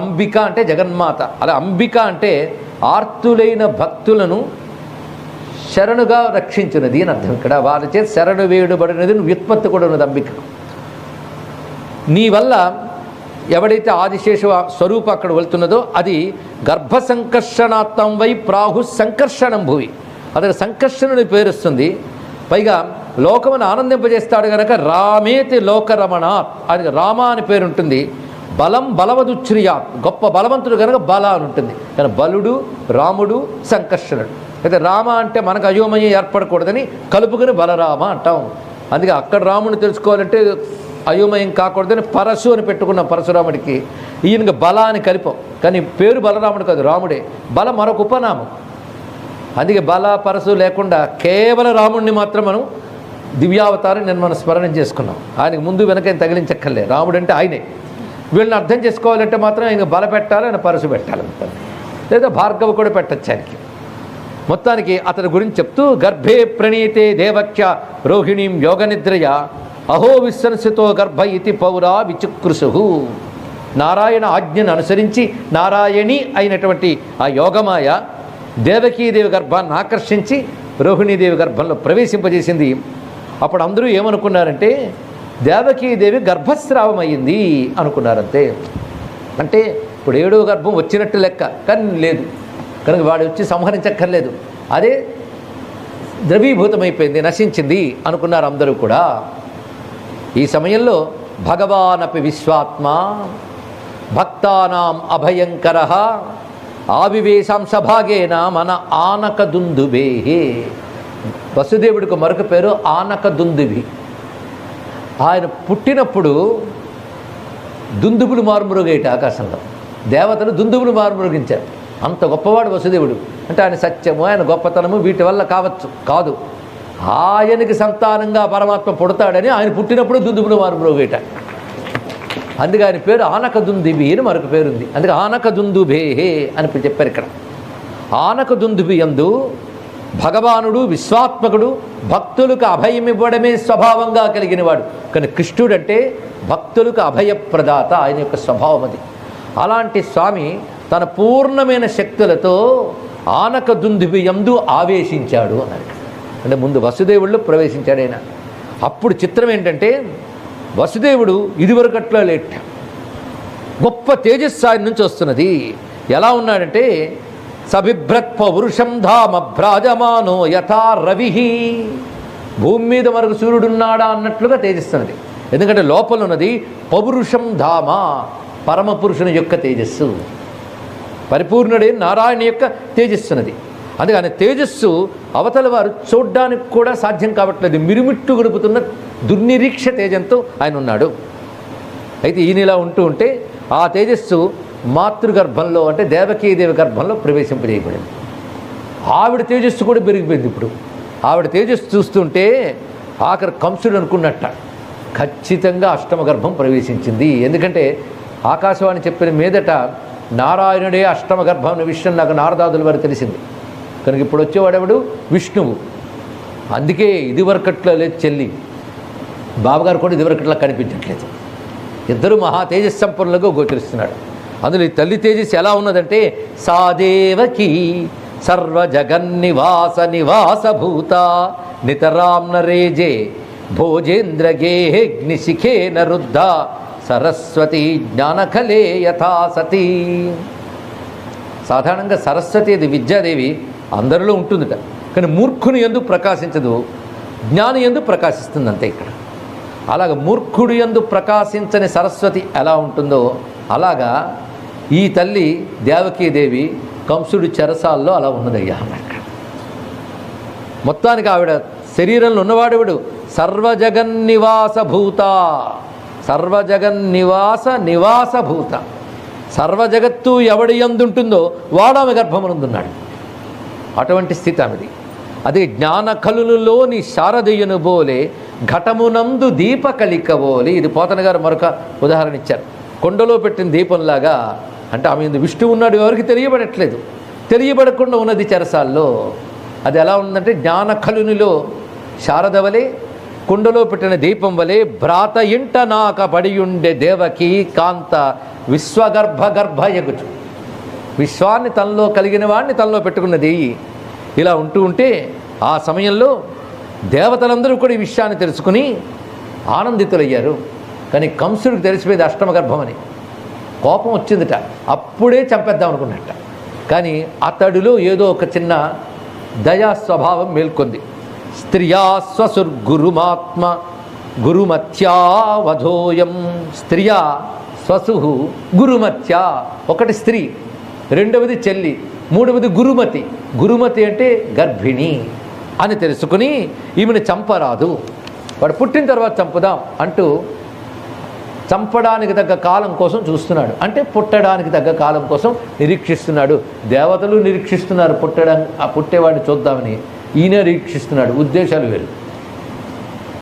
అంబిక అంటే జగన్మాత. అలా అంబిక అంటే ఆర్తులైన భక్తులను శరణుగా రక్షించినది అని అర్థం ఇక్కడ. వారి చేత శరణు వేయబడినది వ్యుత్పత్తి కూడా ఉన్నది అంబిక. నీ వల్ల ఎవడైతే ఆదిశేష స్వరూప అక్కడ వెళ్తున్నదో అది గర్భ సంకర్షణాత్మం వై ప్రాహు సంకర్షణం భూవి. అతనికి సంకర్షణుని పేరుస్తుంది. పైగా లోకమును ఆనందింపజేస్తాడు గనక రామేతి లోకరమణ అది రామ అని పేరుంటుంది. బలం బలవదుచ్ఛ్రియా గొప్ప బలవంతుడు కనుక బల అని ఉంటుంది. కానీ బలుడు రాముడు సంకర్షణుడు అయితే రామ అంటే మనకు అయోమయం ఏర్పడకూడదని కలుపుకుని బలరామ అంటాం. అందుకే అక్కడ రాముని తెలుసుకోవాలంటే అయోమయం కాకూడదని పరశు అని పెట్టుకున్నాం పరశురాముడికి. ఈయనకి బల అని కలిపాం. కానీ పేరు బలరాముడు కాదు రాముడే. బల మరొక ఉపనామం. అందుకే బల పరశు లేకుండా కేవలం రాముడిని మాత్రం మనం దివ్యావతారం నేను మనం స్మరణం చేసుకున్నాం. ఆయనకి ముందు వెనక తగిలించక్కర్లే రాముడు అంటే ఆయనే. వీళ్ళని అర్థం చేసుకోవాలంటే మాత్రం ఆయన బలపెట్టాలి ఆయన పరుసు పెట్టాలి లేదా భార్గవ కూడా పెట్టచ్చు ఆయనకి. మొత్తానికి అతని గురించి చెప్తూ గర్భే ప్రణీతే దేవక్య రోహిణీం యోగనిద్రయ అహో విశ్వసితో గర్భ ఇతి పౌరా విచుకృసు నారాయణ ఆజ్ఞను అనుసరించి నారాయణి అయినటువంటి ఆ యోగమాయ దేవకీదేవి గర్భాన్ని ఆకర్షించి రోహిణీదేవి గర్భంలో ప్రవేశింపజేసింది. అప్పుడు అందరూ ఏమనుకున్నారంటే దేవకీదేవి గర్భస్రావం అయ్యింది అనుకున్నారంతే. అంటే ఇప్పుడు ఏడో గర్భం వచ్చినట్టు లెక్క కానీ లేదు. కనుక వాడు వచ్చి సంహరించక్కర్లేదు. అదే ద్రవీభూతమైపోయింది నశించింది అనుకున్నారు అందరూ కూడా. ఈ సమయంలో భగవానపి విశ్వాత్మ భక్తానాం అభయంకర ఆవివేశాంశభాగేన మన ఆనక దుందుబేహే వసుదేవుడికి మరొక పేరు ఆనక దుందుభి ఆయన పుట్టినప్పుడు దుందుబులు మారుమురుగేట ఆకాశంలో. దేవతలు దుందుబులు మారుమురుగించారు. అంత గొప్పవాడు వసుదేవుడు. అంటే ఆయన సత్యము ఆయన గొప్పతనము వీటి వల్ల కావచ్చు కాదు. ఆయనకి సంతానంగా పరమాత్మ పుడతాడని ఆయన పుట్టినప్పుడు దుందుబులు మారుమురుగేట. అందుకే ఆయన పేరు ఆనక దుందుబి అని మరొక పేరుంది. అందుకే ఆనక దుందుబేహే అని చెప్పారు ఇక్కడ. ఆనక దుందుబి ఎందు భగవానుడు విశ్వాత్మకుడు భక్తులకు అభయం ఇవ్వడమే స్వభావంగా కలిగినవాడు. కానీ కృష్ణుడంటే భక్తులకు అభయప్రదాత ఆయన యొక్క స్వభావం అది. అలాంటి స్వామి తన పూర్ణమైన శక్తులతో ఆనక దుందుబి ఆవేశించాడు అన్నాడు. అంటే ముందు వసుదేవుళ్ళు ప్రవేశించాడు ఆయన. అప్పుడు చిత్రం ఏంటంటే వసుదేవుడు ఇదివరకట్లో లేట్. గొప్ప తేజస్సు ఆయన నుంచి వస్తున్నది. ఎలా ఉన్నాడంటే సబిభ్రత్ పౌరుషం ధామ భ్రాజమానో యథా రవి. భూమి మీద మరొక సూర్యుడున్నాడా అన్నట్లుగా తేజస్తున్నది ఎందుకంటే లోపల ఉన్నది పౌరుషం ధామ పరమపురుషుని యొక్క తేజస్సు. పరిపూర్ణుడే నారాయణ యొక్క తేజస్సున్నది. అందుకని తేజస్సు అవతల వారు చూడ్డానికి కూడా సాధ్యం కావట్లేదు మిరుమిట్టు గడుపుతున్న దుర్నిరీక్ష తేజంతో ఆయన ఉన్నాడు. అయితే ఈయన ఇలా ఉంటూ ఉంటే ఆ తేజస్సు మాతృగర్భంలో అంటే దేవకీదేవి గర్భంలో ప్రవేశింపజేయబడింది. ఆవిడ తేజస్సు కూడా పెరిగిపోయింది ఇప్పుడు. ఆవిడ తేజస్సు చూస్తుంటే ఆఖరి కంసుడు అనుకున్నట్ట ఖచ్చితంగా అష్టమ గర్భం ప్రవేశించింది. ఎందుకంటే ఆకాశవాణి చెప్పిన మీదట నారాయణుడే అష్టమ గర్భం అనే విషయం నాకు నారదాదుల వారు తెలిసింది. కనుక ఇప్పుడు వచ్చేవాడెవడు? విష్ణువు. అందుకే ఇదివరకట్లో లేదు చెల్లి. బాబుగారు కూడా ఇదివరకట్లా కనిపించట్లేదు. ఇద్దరు మహా తేజస్సంపన్నులుగా గోచరిస్తున్నాడు. అందులో ఈ తల్లి తేజస్సు ఎలా ఉన్నదంటే సాదేవకి సర్వ జగన్నివాస నివాస భూత నితరాం నరేజే భోజేంద్రగేహగ్నిశిఖే నరుద్ధ సరస్వతి జ్ఞానకలే యథా సతీ. సాధారణంగా సరస్వతి అది విద్యాదేవి అందరిలో ఉంటుందిట. కానీ మూర్ఖుని ఎందు ప్రకాశించదు జ్ఞాని ఎందు ప్రకాశిస్తుంది అంతే ఇక్కడ. అలాగ మూర్ఖుడు ఎందు ప్రకాశించని సరస్వతి ఎలా ఉంటుందో అలాగా ఈ తల్లి దేవకీదేవి కంసుడి చెరసాల్లో అలా ఉన్నదయ్యా. మొత్తానికి ఆవిడ శరీరంలో ఉన్నవాడెవడు సర్వజగన్నివాస భూత సర్వజగన్నివాస నివాస భూత సర్వజగత్తు ఎవడి ఎందుంటుందో వాడామె గర్భమునందున్నాడు. అటువంటి స్థితి ఆమెది. అదే జ్ఞాన కలులులోని శారదయ్యను బోలే ఘటమునందు దీపకలిక బోలే. ఇది పోతన గారు మరొక ఉదాహరణ ఇచ్చారు. కొండలో పెట్టిన దీపంలాగా అంటే ఆమె విష్ణు విష్ణువు ఉన్నాడు ఎవరికి తెలియబడట్లేదు. తెలియబడకుండా ఉన్నది చెరసాల్లో. అది ఎలా ఉందంటే జ్ఞాన కలునిలో శారద వలె కుండలో పెట్టిన దీపం వలె భ్రాత ఇంట నాక పడియుండే దేవకి కాంత విశ్వగర్భ గర్భ ఎగుచు. విశ్వాన్ని తనలో కలిగిన వాడిని తనలో పెట్టుకున్నది ఇలా ఉంటూ ఉంటే ఆ సమయంలో దేవతలందరూ కూడా ఈ విషయాన్ని తెలుసుకుని ఆనందితులయ్యారు. కానీ కంసుడికి తెలిసిపోయింది అష్టమ గర్భమని. కోపం వచ్చిందిట. అప్పుడే చంపేద్దాం అనుకున్నట్ట. కానీ అతడిలో ఏదో ఒక చిన్న దయా స్వభావం మేల్కొంది. స్త్రియా స్వసుర్గురుమాత్మ గురుమత్యావధోయం స్త్రియా స్వసు గురుమత్య. ఒకటి స్త్రీ రెండవది చెల్లి మూడవది గురుమతి. గురుమతి అంటే గర్భిణి అని తెలుసుకుని ఈమెను చంపరాదు. వాడు పుట్టిన తర్వాత చంపుదాం అంటూ చంపడానికి తగ్గ కాలం కోసం చూస్తున్నాడు. అంటే పుట్టడానికి తగ్గ కాలం కోసం నిరీక్షిస్తున్నాడు. దేవతలు నిరీక్షిస్తున్నారు పుట్టడం ఆ పుట్టేవాడిని చూద్దామని. ఈయన నిరీక్షిస్తున్నాడు. ఉద్దేశాలు వేరు.